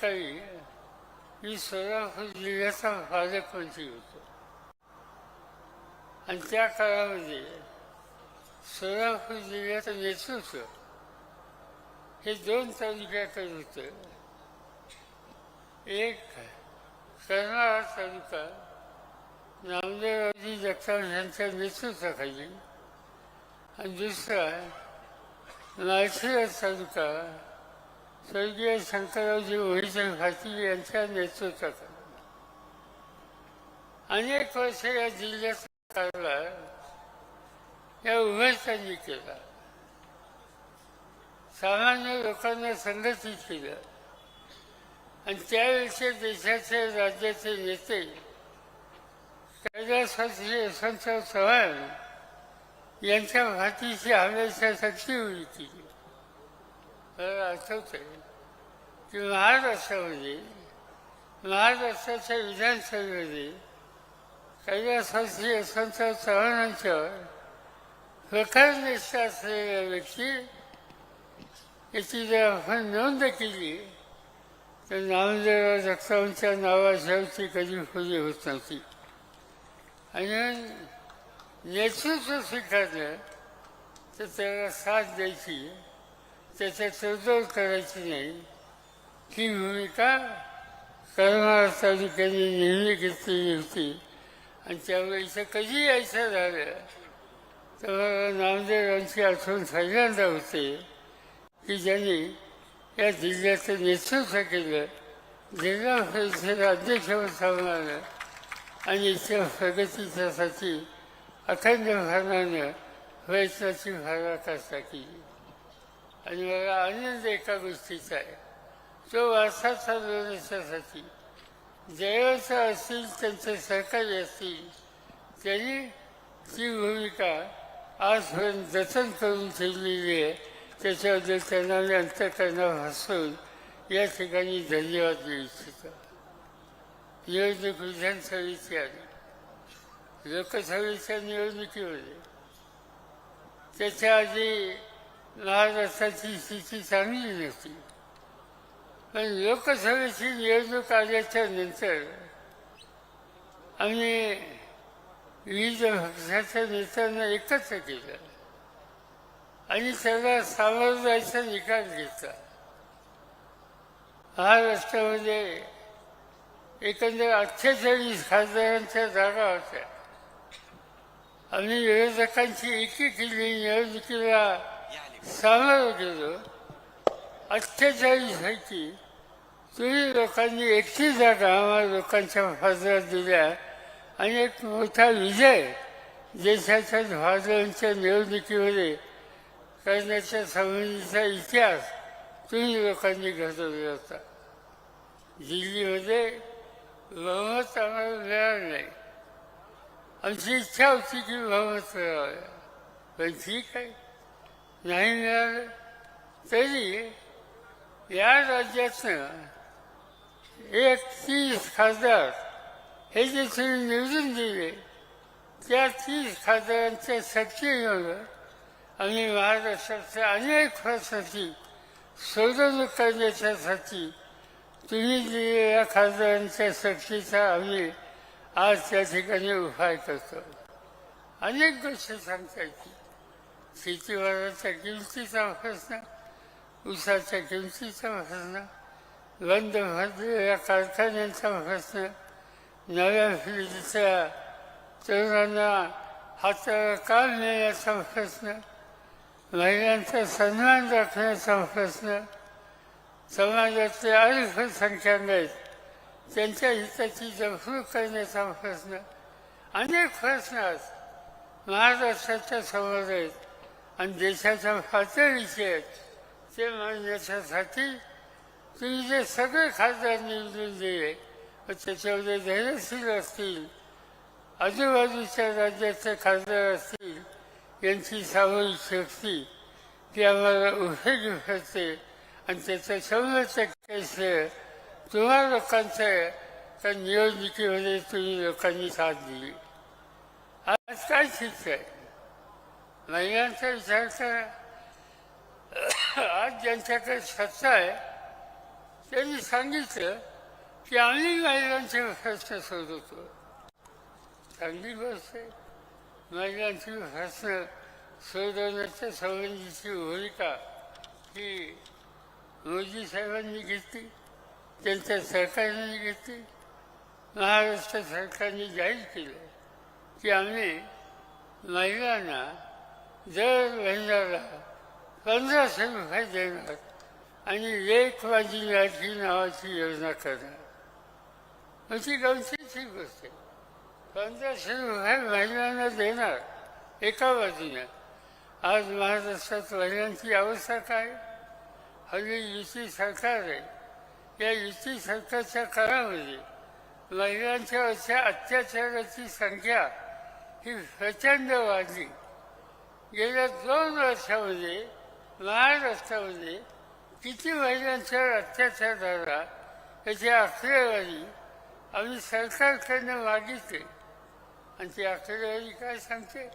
काळी मी सोलापूर जिल्ह्याचा पालकमंत्री होतो. आणि त्या काळामध्ये सोलापूर जिल्ह्याचं नेतृत्व हे दोन तालुक्याकडे होतं. एक कर्नाळा तालुका नामदेवरावजी जगताप यांच्या नेतृत्वाखाली. आणि दुसरा माळशिरस तालुका स्वर्गीय शंकररावजी मोहिते पाटील यांच्या नेतृत्वात अनेक वर्ष या जिल्ह्यात सरकारला या उभयतांनी केला. सामान्य लोकांना संघटित केलं. आणि त्यावेळेचे देशाचे राज्याचे नेते कैलासवासी यशवंतराव चव्हाण यांच्या भातीची हमेशा शक्ती होती केली मला आहे की महाराष्ट्रामध्ये महाराष्ट्राच्या विधानसभेमध्ये कैलासवासी यशवंतराव चव्हाणांच्यावर प्रकारनिष्ठ असलेल्या व्यक्ती याची जर आपण नोंद केली तर नामदेवराव जगतापांच्या नावाशिवायची कधी खुली होत नव्हती आणि नेतृत्व स्वीकारलं तर त्याला साथ द्यायची. त्याच्या तडजोड करायची नाही. ही भूमिका करमाळा तालुक्याने नेहमी घेतलेली होती आणि त्यावेळेस कधी यायचं झालं तर मला नामदेवांची आठवण पहिल्यांदा होते की ज्यांनी या जिल्ह्याचं नेतृत्व केलं. जिल्हा परिषद अध्यक्षपद थांबणारं आणि इथल्या प्रगतीच्यासाठी अखंड भावनानं प्रयत्नाची भाराकाष्ठा केली. आणि मला आनंद एका गोष्टीचा आहे. तो वारसा चालवण्याच्यासाठी जयाचं असतील त्यांचे सहकारी असतील त्यांनी ती भूमिका आजपर्यंत जतन करून ठेवलेली आहे. त्याच्याबद्दल त्यांना मी अंतकरणा हसून या ठिकाणी धन्यवाद देऊ इच्छितो. निवडणूक विधानसभेची आली. लोकसभेच्या निवडणुकीमध्ये त्याच्या आधी महाराष्ट्राची स्थिती चांगली नव्हती पण लोकसभेची निवडणूक आल्याच्यानंतर आम्ही विविध पक्षाच्या नेत्यांना एकत्र केलं. आणि त्याला सामोरं जायचा निकाल घेतला. महाराष्ट्रामध्ये एकंदर अठ्ठेचाळीस खासदारांच्या जागा होत्या. आम्ही विरोधकांची एकी केली निवडणुकीला सामोरं गेलं अठ्ठेचाळीस पैकी तुम्ही लोकांनी एकटी जागा आम्हाला लोकांच्या खासदार दिल्या. आणि एक मोठा विजय देशाच्या भाजपांच्या निवडणुकीमध्ये करण्याच्या संबंधीचा इतिहास तुम्ही लोकांनी घडवला होता. दिल्लीमध्ये बहुमत आम्हाला मिळालं नाही. आमची इच्छा होती की बहुमत मिळावं. पण ठीक आहे. नाही मिळालं तरी या राज्यातनं एक तीस खासदार हे जे तुम्ही निवडून दिले त्या तीस खासदारांच्या शक्तीमुळं आम्ही महाराष्ट्राच्या अनेक प्रश्नाची सोडवणूक करण्याच्यासाठी तुम्ही दिलेल्या खासदारांच्या शक्तीचा आम्ही आज त्या ठिकाणी उपाय करतो. अनेक गोष्टी सांगता येतील. शेतीवाराच्या किमतीचा प्रश्न? ऊसाच्या किमतीचा प्रश्न? बंद भरलेल्या कारखान्यांचा प्रश्न? नव्या पिढीच्या तरुणांना हाताला काल नेण्याचा प्रश्न? महिलांचा सन्मान राखण्याचा प्रश्न? समाजातले अल्पसंख्याक आहेत त्यांच्या हिताची जपणूक करण्याचा प्रश्न? अनेक प्रश्न आहेत महाराष्ट्राच्या समोर आहेत. आणि देशाच्या पातळीचे आहेत ते मांडण्याच्यासाठी तुम्ही जे सगळे खासदार निवडून दिले. व त्याच्यामध्ये धैर्यशील असतील आजूबाजूच्या राज्याचे खासदार असतील यांची सामूहिक शक्ती ती आम्हाला उपयोगी ठरते आणि त्याचं शंभर टक्के श्रेय तुम्हा लोकांचं आहे. त्या निवडणुकीमध्ये तुम्ही लोकांनी साथ दिली. आज काय शिक्षा आहे? महिलांचा विचार करा आज ज्यांच्याकडे सत्ता आहे त्यांनी सांगितलं की आम्ही महिलांचे प्रश्न सोडवतो चांगली गोष्ट आहे. महिलांची प्रश्न सोडवण्याच्या संबंधीची भूमिका ही मोदी साहेबांनी घेतली त्यांच्या सरकारने घेतली महाराष्ट्र सरकारने जाहीर केलं की आम्ही महिलांना दर महिन्याला पंधरा रुपये देणार आणि एक माझी लाडकी नावाची योजना करणार म्हणजे गमतीची गोष्ट आहे. पंधराशे रुपये महिलांना देणार एका बाजूने. आज महाराष्ट्रात महिलांची अवस्था काय? हल्ली युती सरकार आहे. या युती सरकारच्या काळामध्ये महिलांच्यावरच्या अत्याचाराची संख्या ही प्रचंड वाढली. गेल्या दोन वर्षामध्ये महाराष्ट्रामध्ये किती महिलांच्यावर अत्याचार झाला याची आकडेवारी आम्ही सरकारकडनं मागितली. आणि ती आकडेवारी काय सांगते?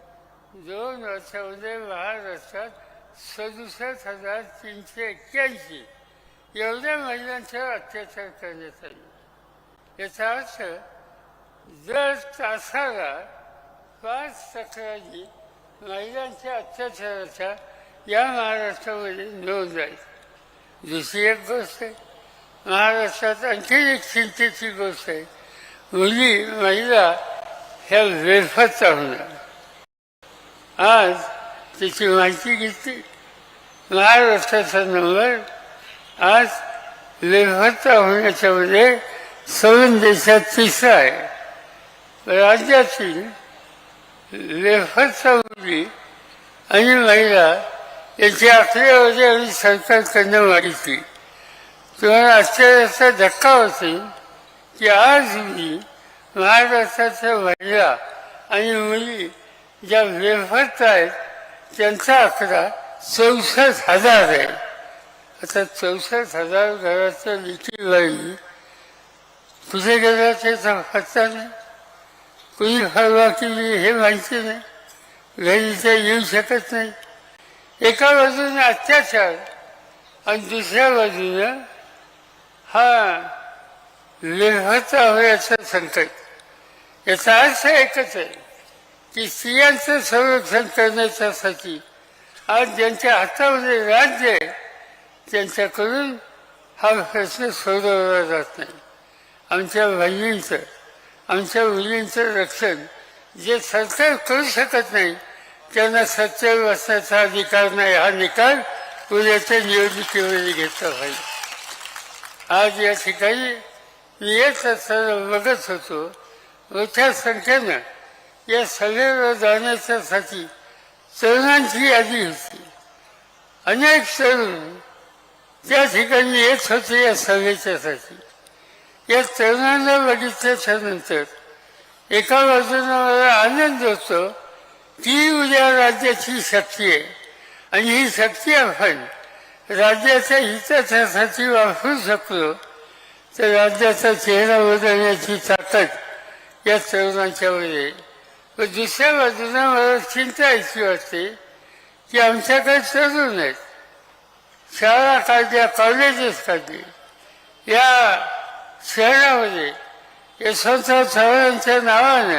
दोन वर्षामध्ये महाराष्ट्रात सदुसष्ट हजार तीनशे एक्क्याऐंशी एवढ्या महिलांच्यावर अत्याचार करण्यात आले. याचा अर्थ दर तासाला पाच तक्रारी महिलांच्या अत्याचाराचा या महाराष्ट्रामध्ये नोंद आहे. दुसरी एक गोष्ट आहे महाराष्ट्रात आणखी एक चिंतेची गोष्ट आहे मुली महिला ह्या वेफत होणार आज त्याची माहिती घेतली महाराष्ट्राचा नंबर आज वेफत्ता होण्याच्यामध्ये सवन देशात तिसरा आहे. राज्यातील लेखकचा मुली आणि महिला याची आकडेवारी आणि त्यांना मागितली तुम्हाला आश्चर्याचा धक्का होते की आज मी महाराष्ट्राच्या महिला आणि मुली ज्या बेफत आहेत त्यांचा आकडा चौसष्ट हजार आहे. आता चौसष्ट हजार घराच्या लिखी बाई तुझ्या घराचे त्याचा नाही? कुणी हलवा केली हे माहिती नाही. घरी ते येऊ शकत नाही. एका बाजूने अत्याचार आणि दुसऱ्या बाजूनं हा लेहाचा होण्याचं संकट. याचा अर्थ एकच आहे की स्त्रियांचं संरक्षण करण्याच्यासाठी आज ज्यांच्या हातामध्ये राज्य आहे त्यांच्याकडून हा प्रश्न सोडवला जात नाही. आमच्या बहिणींचं आमच्या मुलींचं रक्षण. जे सरकार करू शकत नाही त्यांना सत्तेवर वाचण्याचा अधिकार नाही. हा निकाल उद्याच्या निवडणुकीमध्ये घेतला पाहिजे आज या ठिकाणी मी येत असताना बघत होतो मोठ्या संख्येनं या सभेवर जाण्याच्यासाठी तरुणांची यादी होती. अनेक तरुण त्या ठिकाणी येत होते या सभेच्यासाठी या तरुणांना बघितल्याच्या नंतर एका बाजूनं मला आनंद होतो. ती उद्या राज्याची शक्ती आहे. आणि ही शक्ती आपण राज्याच्या हितासाठी वापरू शकलो तर राज्याचा चेहरा बदलण्याची ताकद या तरुणांच्यामध्ये व दुसऱ्या बाजूनं मला चिंता अशी वाटते की आमच्याकडे तरुण आहेत. शाळा काढल्या कॉलेजेस काढली. या शहरामध्ये यशवंतराव चव्हाणांच्या नावानं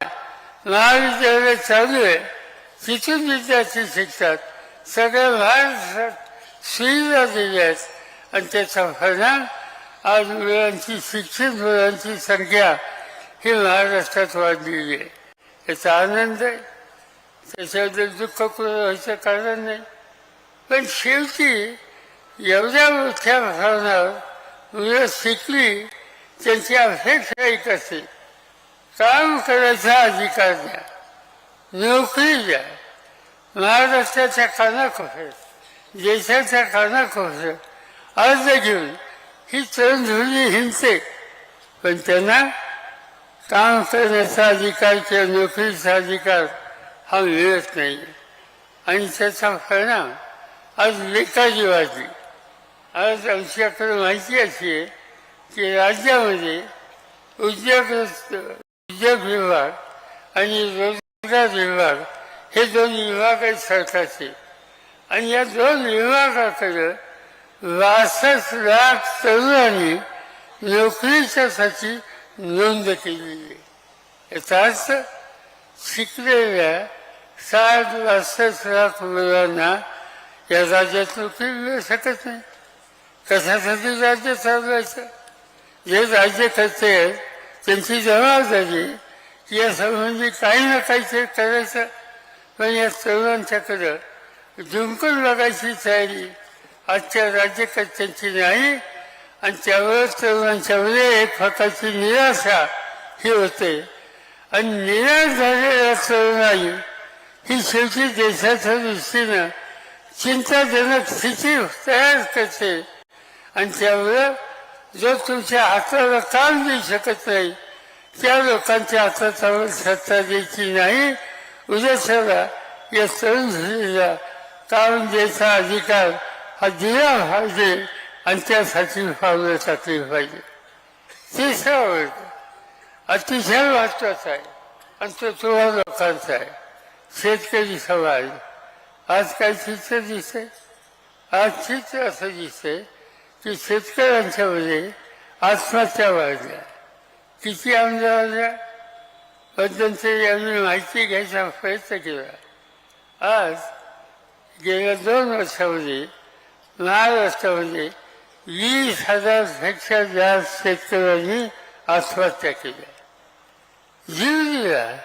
महाविद्यालय चालू आहे. तिथून विद्यार्थी शिकतात. सगळ्या महाराष्ट्रात सुविधा दिल्या आहेत. आणि त्याचा परिणाम आज मुलांची शिक्षित मुलांची संख्या ही महाराष्ट्रात वाढलेली आहे. याचा आनंद आहे. त्याच्याबद्दल दुःख व्हायचं कारण नाही. पण शेवटी एवढ्या मोठ्या भावनावर मुलं शिकली त्यांची अपेक्षा एक असते काम करायचा अधिकार द्या नोकरी द्या महाराष्ट्राच्या कानाकोपऱ्यात देशाच्या कानाकोपऱ्यात अर्ज घेऊन ही तरुण धुळी हिंडते पण त्यांना काम करण्याचा अधिकार किंवा नोकरीचा अधिकार हा मिळत नाही. आणि त्याचा परिणाम आज बेकारी वाढली आज आमच्याकडे माहिती अशी आहे की राज्यामध्ये उद्योगग्रस्त उद्योग विभाग आणि रोजगार विभाग हे दोन विभाग आहेत सरकारचे. आणि या दोन विभागाकडं बासष्ट लाख तरुणांनी नोकरीच्यासाठी नोंद केलेली आहे. याचा अर्थ शिकलेल्या साठ बासष्ट लाख मुलांना या राज्यात नोकरी मिळू शकत नाही. कशासाठी राज्य चालवायचं? जे राज्यकर्ते आहेत त्यांची जबाबदारी की या संबंधी काही ना काहीतरी करायचं. पण या तरुणांच्याकडं जिंकून लागायची तयारी आजच्या राज्यकर्त्यांची नाही आणि त्यावर तरुणांच्यामध्ये एक प्रकारची निराशा ही होते. आणि निराश झालेल्या तरुणाई ही शेवटी देशाच्या दृष्टीनं चिंताजनक स्थिती तयार करते. आणि त्यामुळं जो तुमच्या हाताला काम देऊ शकत नाही त्या लोकांच्या हातात सत्ता द्यायची नाही. उद्याच्याला या तरुण पिढीला काम द्यायचा अधिकार हा दिला पाहिजे आणि त्यासाठी पावलं टाकली पाहिजे. तिसरा वर्ग अतिशय महत्त्वाचा आहे आणि तो तुम्हा लोकांचा आहे. शेतकरी समाज आज काय चित्र दिसत आज चित्र असं दिसतंय की शेतकऱ्यांच्यामध्ये आत्महत्या वाढल्या किती आमदार वाढल्या मध्यंतरी यांनी माहिती घ्यायचा प्रयत्न केला. आज गेल्या दोन वर्षामध्ये महाराष्ट्रामध्ये वीस हजारपेक्षा जास्त शेतकऱ्यांनी आत्महत्या केल्या. जीव दिला.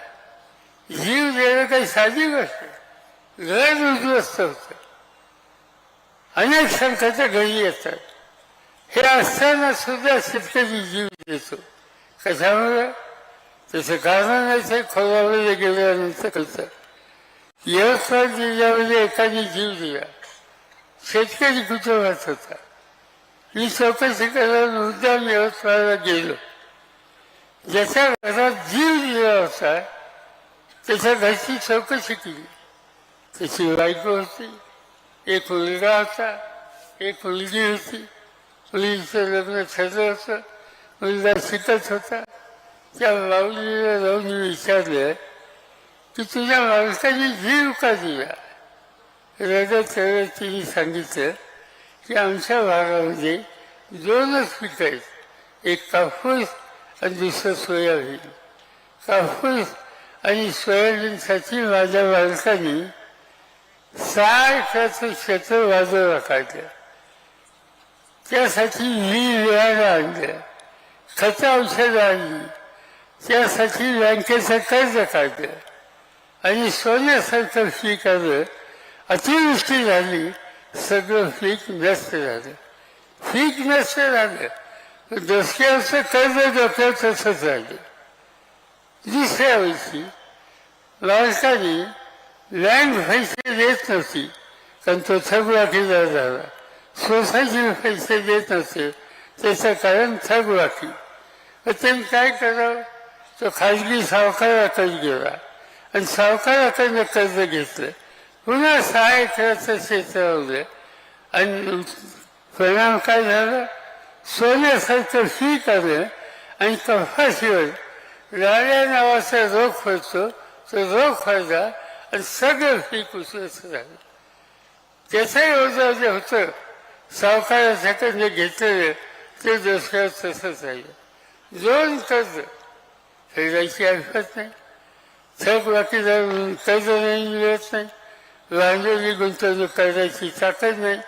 जीव देणं काही साधी गोष्ट घर उद्ध्वस्त होतं. अनेक संकट घरी येतात. हे असताना सुद्धा शेतकरी जीव देतो कशामुळे त्याचं कारण आहे खोलामध्ये गेल्यानंतर कळतं यवतमाळ जिल्ह्यामध्ये एकाने जीव दिला शेतकरी कुटुंबात होता मी चौकशी करायला मुद्दाम यवतमाळला गेलो ज्याच्या घरात जीव दिला होता त्याच्या घरची चौकशी केली त्याची बायको होती एक मुलगा होता एक मुलगी होती मुलीचं लग्न ठरलं होतं मुलगा शिकत होता त्या माऊलीला जाऊन मी विचारलं की तुझ्या माणसाने जीव का दिला रडत रडत तिने सांगितलं की आमच्या भागामध्ये दोनच पिकं आहेत एक कापूस आणि दुसरं सोयाबीन. कापूस आणि सोयाबीनसाठी माझ्या मालकाने सहा एकराचं क्षेत्र बाजूला काढलं त्यासाठी मी बियाणं आणलं खतं औषधं आणली त्यासाठी बँकेचं कर्ज काढलं आणि सोन्यासारखं पीक आलं अतिवृष्टी झाली सगळं पीक नष्ट झालं. पीक नष्ट झालं. दसऱ्याचं कर्ज डोक्यात तसंच राहिलं दुसऱ्या वर्षी लालकाने लँड व्हायचे देत नव्हती. कारण तो थकबाकीदार झाला. सोसायटी पैसे देत नव्हते त्याचं कारण थकबाकी मग त्यांनी काय करावं तो खाजगी सावकाराकडे गेला आणि सावकाराकडनं कर्ज घेतलं पुन्हा सहा एकराचं क्षेत्र आणि परिणाम काय झाला सोन्यासारखं फी आलं आणि कपाशीवर लाड्या नावाचा रोग पडतो तो रोग पडला आणि सगळं फी उसळत झालं त्याचाही ओझा जे होतं सावकाराच्याकडनं घेतलेलं ते दुसऱ्या तसंच राहिलं दोन कर्ज फेडायची ऐकत नाही. थक बाकीदार म्हणून कर्ज नाही मिळत नाही. भांडवली गुंतवणूक करायची ताकद नाही.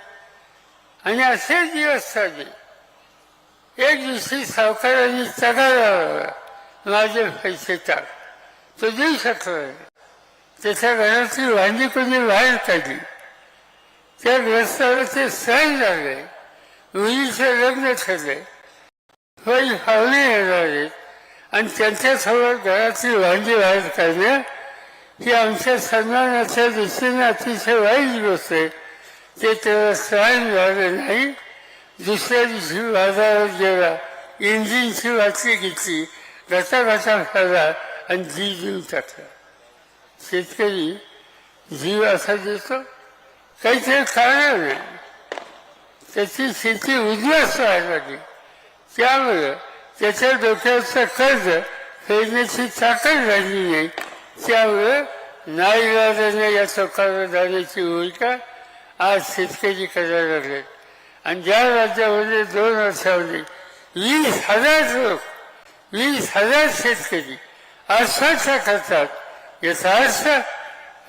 आणि असे दिवस चालले. एक दिवशी सावकारांनी तगारा माझे पैसे टाक. तो देऊ शकला त्याच्या घरातली भांडी कोणी बाहेर काढली. त्या ग्रस्ताला ते सहन झाले मुलीचे लग्न ठरले होई पाहुणे येणार आहेत आणि त्यांच्यासमोर घरातली भांडी बाहेर काढणं ही आमच्या सन्मानाच्या दृष्टीने अतिशय वाईट गोष्ट आहे. ते तेव्हा सहन झालं नाही. दुसऱ्या दिवशी बाजारात गेला इंजिनची वाटली घेतली घटा घटा खाला आणि जीव देऊन टाकला. शेतकरी जीव असा देतो काहीतरी कारण नाही त्याची शेती उद्ध्वस्त व्हायला लागली त्यामुळं त्याच्या डोक्याचं कर्ज फेडण्याची ताकद राहिली नाही. त्यामुळं नाईलाजाने या चौकाला जाण्याची भूमिका आज शेतकरी करायला लागले. आणि ज्या राज्यामध्ये दोन वर्षामध्ये वीस हजार लोक वीस हजार शेतकरी आत्महत्या करतात याचा अर्थ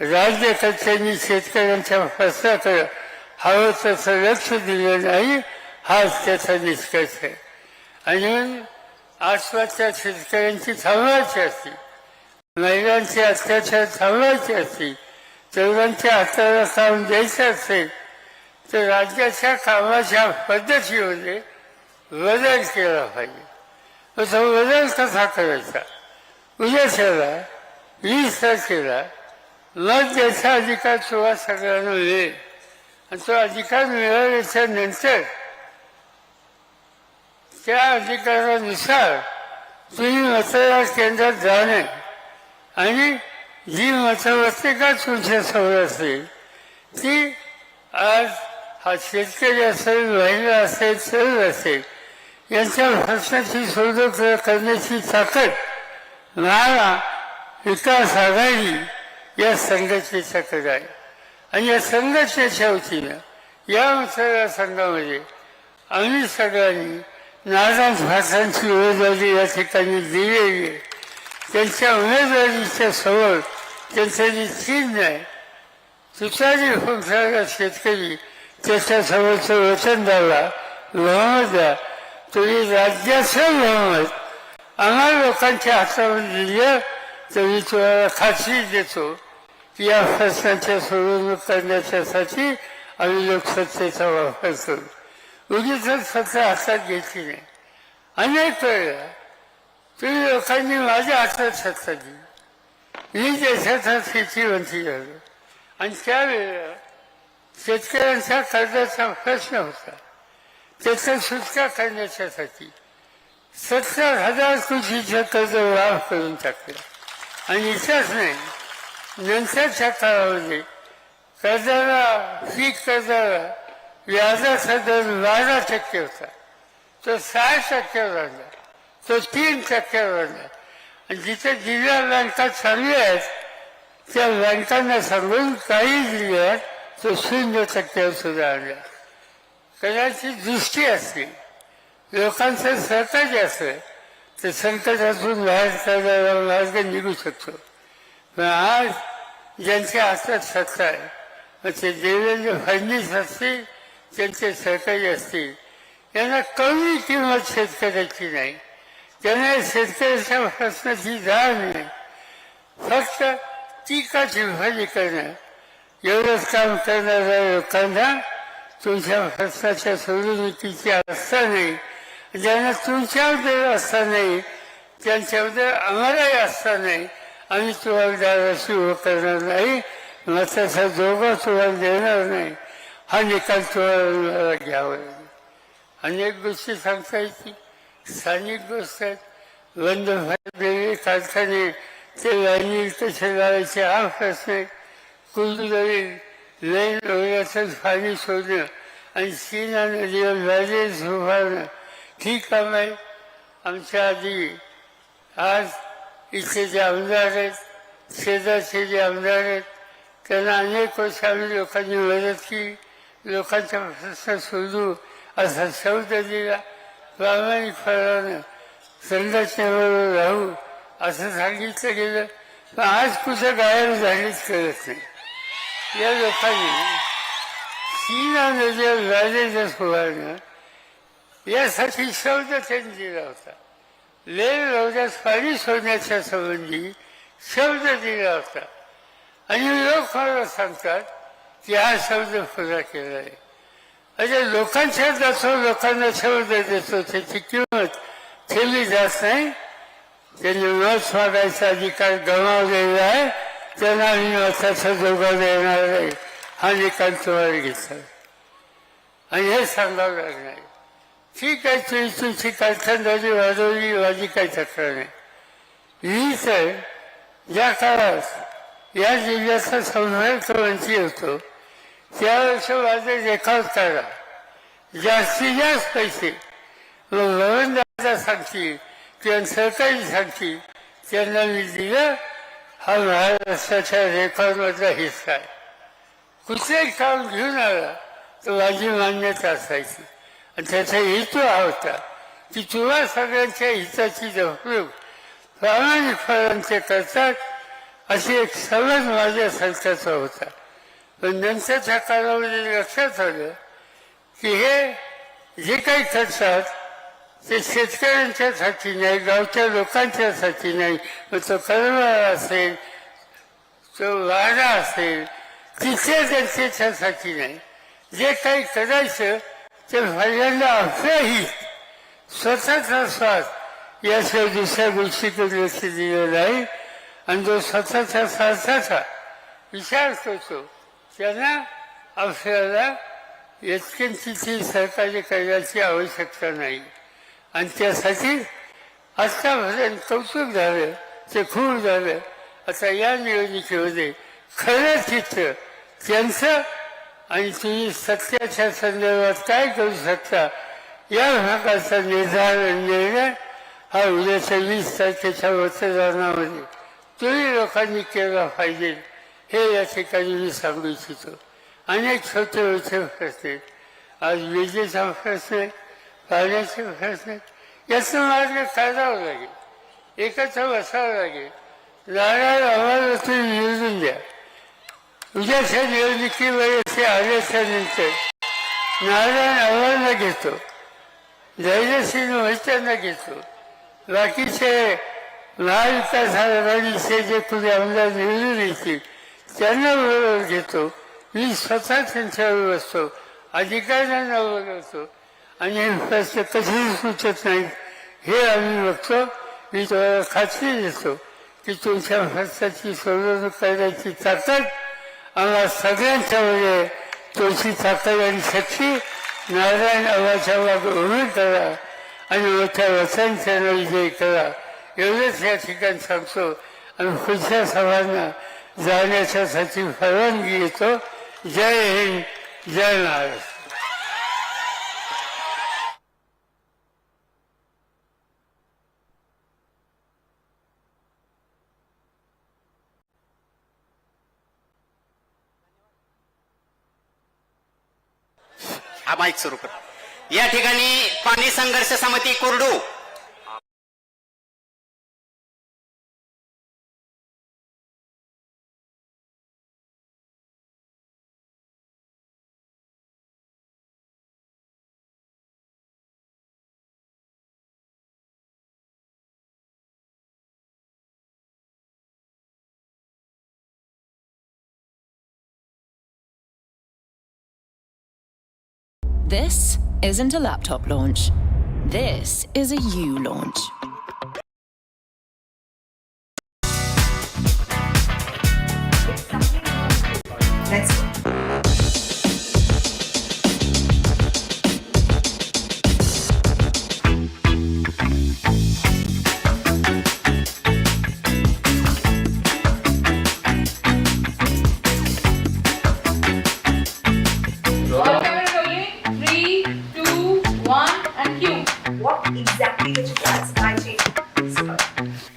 राज्यकर्त्यांनी शेतकऱ्यांच्या प्रश्नाकडे हवं तसं लक्ष दिलं नाही हाच त्याचा निष्कर्ष आहे. आणि आसपासच्या शेतकऱ्यांची थांबवायची असती महिलांचे अत्याचार थांबवायचे असतील तरुणांच्या हाताला काम द्यायचं असेल तर राज्याच्या कामाच्या पद्धतीमध्ये बदल केला पाहिजे. मग तो बदल कसा करायचा? उद्याच्याला वीस तारखेला मग त्याचा अधिकार सुरुवात सगळ्यांना मिळेल. आणि तो अधिकार मिळाल्याच्या नंतर त्या अधिकारानुसार तुम्ही मतदार केंद्रात जाणे आणि जी मतपत्रिका तुमच्यासमोर असेल ती आज हा शेतकरी असेल महिला असेल तरुण असेल यांच्या प्रश्नाची शोध करण्याची ताकद मला विकास आघाडी या संघटनेच्याकडे आहे आणि या संघटनेच्या वतीनं या मतदारसंघामध्ये आम्ही सगळ्यांनी नाराज भाषांची उमेदवारी या ठिकाणी दिलेली आहे. त्यांच्या उमेदवारीच्या समोर त्यांचं जे चिन्ह आहे तुतारी फुंकणारा शेतकरी त्याच्यासमोरचं वचनदारला बहुमत द्या. तुम्ही राज्याचं बहुमत आम्हा लोकांच्या हातामध्ये दिलं तर मी तुम्हाला खात्री देतो. या प्रश्नाच्या सोडवणूक करण्याच्यासाठी आम्ही लोकसत्तेचा वापर करू. उगीच सत्ता हातात घेतली नाही. अनेक वेळेला तुम्ही लोकांनी माझ्या हातात सत्ता दिली मी देशाचा शेतीमंत्री झालो. आणि त्यावेळेला शेतकऱ्यांचा कर्जाचा प्रश्न होता. त्याचा सुटका करण्याच्यासाठी सत्तर हजार कोटीचं कर्ज लाभ करून टाकलं. आणि इथंच नाही नंतरच्या काळामध्ये कर्जाला पीक कर्जाला व्याजाचा दर बारा टक्के होता. तो सहा टक्क्यावर आणला तो तीन टक्क्यावर आणला आणि जिथे जिल्हा बँका चालू आहेत त्या बँकांना सांगून काही जिल्ह्यात तो शून्य टक्क्यावर सुद्धा आणला कदाचित दृष्टी असते लोकांचं सहकार्य असलं तर संकटातून बाहेर काढायला मार्ग निघू शकतो. पण आज ज्यांच्या हातात सत्ता आहे मग ते देवेंद्र फडणवीस असतील त्यांचे सहकारी असतील यांना कमी किंमत शेतकऱ्याची नाही. त्यांना शेतकऱ्याच्या प्रश्नाची जाण नाही. फक्त टीकाची चिंफाजी करणं एवढंच काम करणाऱ्या लोकांना तुमच्या प्रश्नाच्या सोडवणुकीची आस्था नाही. ज्यांना तुमच्याबद्दल आस्था नाही त्यांच्याबद्दल आम्हालाही आस्था नाही. आणि तुम्हाला दाराशी ओळख करणार नाही. मताचा दोघा तुम्हाला देणार नाही. हा निकाल तुम्हाला घ्यावा लागेल. अनेक गोष्टी सांगता येतील. स्थानिक गोष्ट आहेत. बंद झालेले कारखाने ते लाईनी तसे लावायचे हा प्रश्न आहे. लेन वगैरेचं पाणी शोधणं आणि सीना नदीवर बॅरेज उभारणं. ठीक काम आहे आमच्या आधी आज इथे जे आमदार आहेत शेजारचे जे आमदार आहेत त्यांना अनेक वर्ष आम्ही लोकांनी मदत केली लोकांचा प्रश्न सोडू असा शब्द दिला प्रामाणिकपणानं संघटनेबरोबर राहू असं सांगितलं गेलं पण आज कुठं गायब झालीच कळत नाही या लोकांनी सीना नजर राजेंद्र सुधारणं यासाठी शब्द त्यांनी दिला होता लेह रोजात पाणी सोडण्याच्या संबंधी शब्द दिला होता. आणि लोक मला सांगतात की हा शब्द पुरा केला आहे. म्हणजे लोकांच्या जातो लोकांना शब्द देतो त्याची किंमत ठेवली जात नाही. त्यांनी मत मागायचा अधिकार गमावलेला आहे. त्यांना आम्ही मताचा जोगा देणार नाही. हा निकाल तुम्हाला घेतला आणि हे सांगावं लागणार ठीक आहे तुम्ही तुमची कारखानदारी वाढवली माझी काही तक्रार नाही. हीच आहे ज्या काळात या जिल्ह्याचा संपर्क मंत्री होतो त्यावेळेस माझा रेकॉर्ड काढा जास्तीत जास्त पैसे मग भवनदादा सांगतील किंवा सरकारी सांगतील त्यांना मी दिलं. हा महाराष्ट्राच्या रेकॉर्डमधला हिस्सा आहे. कुठलंही काम घेऊन आला तर माझी मान्यता असायची. आणि त्याचा हेतू हा होता. की तुला सगळ्यांच्या हिताची झोपडू प्रामाणिक फळांचे करतात अशी एक समज माझ्या सरकारचा होता. पण नंतरच्या काळामध्ये लक्षात आलं की हे जे काही करतात ते शेतकऱ्यांच्यासाठी नाही गावच्या लोकांच्यासाठी नाही. मग तो कर्मळा असेल तो वाडा असेल तिथे जनतेच्यासाठी नाही. जे काही करायचं ते पहिल्यांदा आपल्याही स्वतःचा स्वार्थ याशिवाय दुसऱ्या गोष्टीकडे लक्ष दिलेलं नाही आणि जो स्वतःचा स्वार्थाचा विचार करतो त्यांना आपल्याला इतकी सहकार्य करण्याची आवश्यकता नाही. आणि त्यासाठी आत्तापर्यंत कौतुक झालं ते खूप झालं. आता या निवडणुकीमध्ये खरं चित्र त्यांचं आणि तुम्ही सत्याच्या संदर्भात काय करू शकता? या भागाचा निर्धार निर्णय हा उद्याच्या वीस तारखेच्या मतदानामध्ये तुम्ही लोकांनी केला पाहिजे हे या ठिकाणी मी सांगू इच्छितो. अनेक छोटे मोठे प्रश्न आहेत. आज विजेचा प्रश्न आहे पाण्याचे प्रश्न आहेत याचा मार्ग काढावा लागेल. एकत्र बसावं लागेल. नारायण आम्हाला तुम्ही निवडून द्या. उद्याच्या निवडणुकीमध्ये आल्याच्यानंतर नारायण आव्हानला घेतो. धैर्यसिंह मोहित्यांना घेतो. बाकीचे महाविकास आघाडीचे जे कुणी आमदार निवडून येतील. त्यांना बरोबर घेतो. मी स्वतः त्यांच्यावर बसतो. अधिकाऱ्यांना बोलवतो आणि हे प्रश्न कधीही सुचत नाही हे आम्ही बघतो. मी तुम्हाला खात्री देतो की तुमच्या खर्चाची सोडवणूक करण्याची ताकद आम्हाला सगळ्यांच्या म्हणजे तुळशी ताकद आणि शक्ती नारायण आवाच्या उभी करा आणि मोठ्या वचनच्या विजय करा. एवढंच या ठिकाणी सांगतो. आणि पुढच्या सभांना जाण्याच्यासाठी परवानगी येतो जय हिंद जय महाराष्ट्र. हा माईक सुरू कर. या ठिकाणी पाणी संघर्ष समिती कोरडू This isn't a laptop launch. This is a U launch.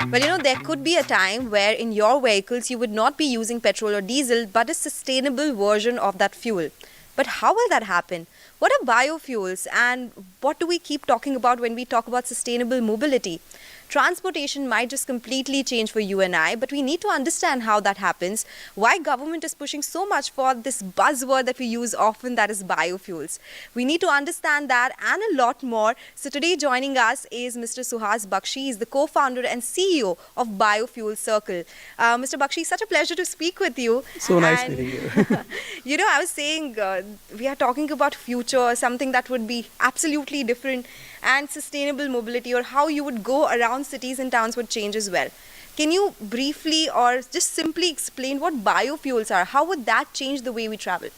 Well, you know, there could be a time where in your vehicles you would not be using petrol or diesel but a sustainable version of that fuel. But how will that happen? What are biofuels and what do we keep talking about when we talk about sustainable mobility? Transportation might just completely change for you and I, but we need to understand how that happens, why government is pushing so much for this buzzword that we use often that is biofuels. We need to understand that and a lot more. So today joining us is Mr. Suhas Bakshi. He's the co-founder and CEO of Biofuel Circle. Uh, Mr. Bakshi, such a pleasure to speak with you. So nice And, meeting you. you know, I was saying uh, we are talking about future, something that would be absolutely different, and sustainable mobility, or how you would go around cities and towns would change as well. Can you briefly or just simply explain what biofuels are? How would that change the way we travel?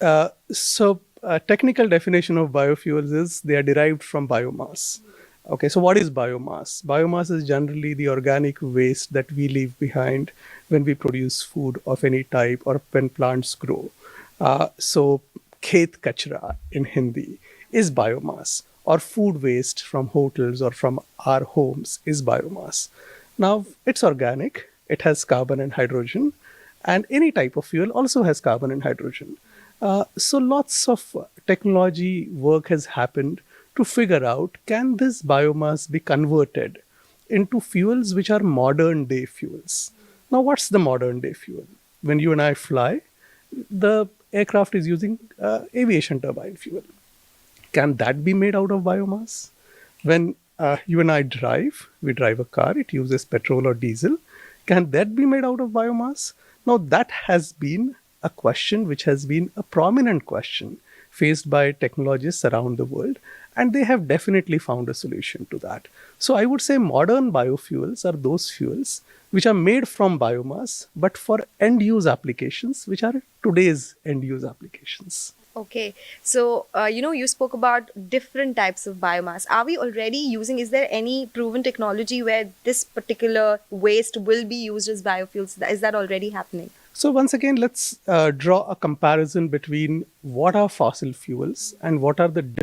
Uh, so, technical definition of biofuels is they are derived from biomass. Okay, so what is biomass? Biomass is generally the organic waste that we leave behind when we produce food of any type or when plants grow. Uh, so, khet kachra in Hindi is biomass, or food waste from hotels or from our homes is biomass. Now, it's organic, it has carbon and hydrogen, and any type of fuel also has carbon and hydrogen. Uh, so lots of technology work has happened to figure out can this biomass be converted into fuels which are modern day fuels. Now, what's the modern day fuel? When you and I fly, the aircraft is using uh, aviation turbine fuel. Can that be made out of biomass? When uh, you and I drive, we drive a car, it uses petrol or diesel. Can that be made out of biomass? Now, that has been a question which has been a prominent question faced by technologists around the world, and they have definitely found a solution to that. So, I would say modern biofuels are those fuels which are made from biomass, but for end use applications, which are today's end use applications. Okay, so uh, you know, you spoke about different types of biomass. Are we already using? Is there any proven technology where this particular waste will be used as biofuels? Is that already happening? So, once again, let's uh, draw a comparison between what are fossil fuels and what are the different